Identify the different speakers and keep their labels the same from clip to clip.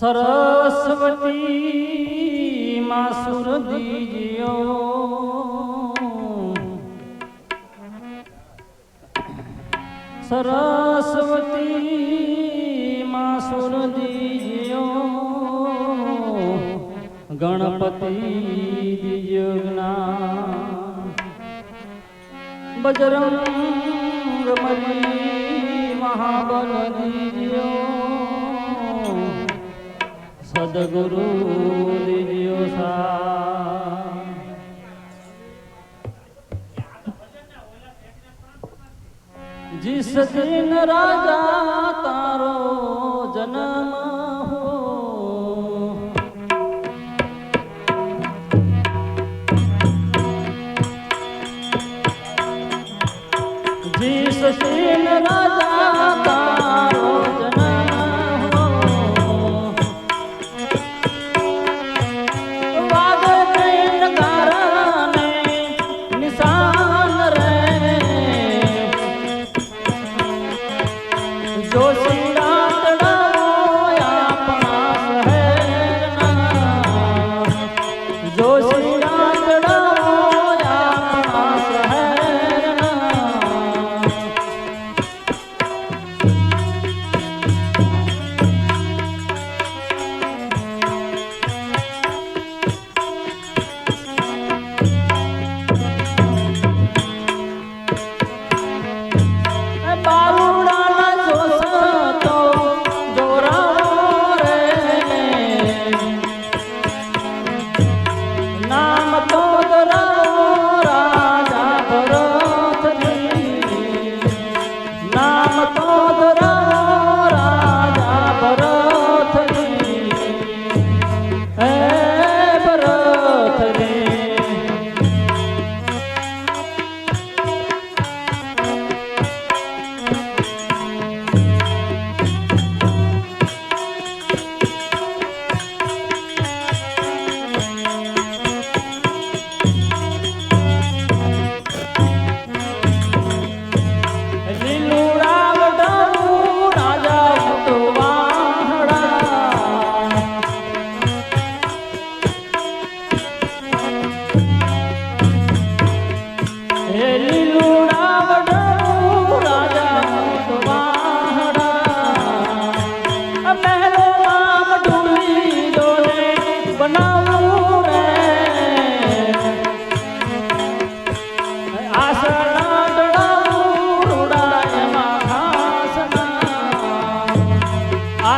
Speaker 1: સરસ્વતી માં સુર દીજ્યો સરસ્વતી માં સુર દીજ્યો ગણપતિ દીજ્ઞા બજરંગ મહાબલ દીજ્યો સદગુરુ દીજ્યો સા जिस दिन राजा तारो जन्म हो जिस दिन राजा तारो Hey.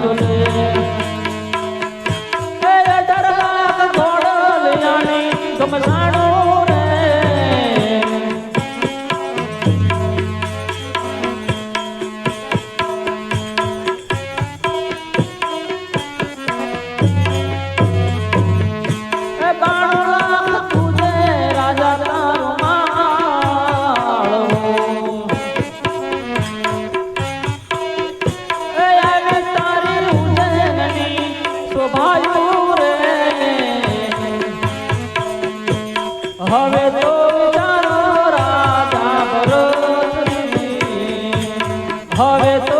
Speaker 1: I'm હવે તો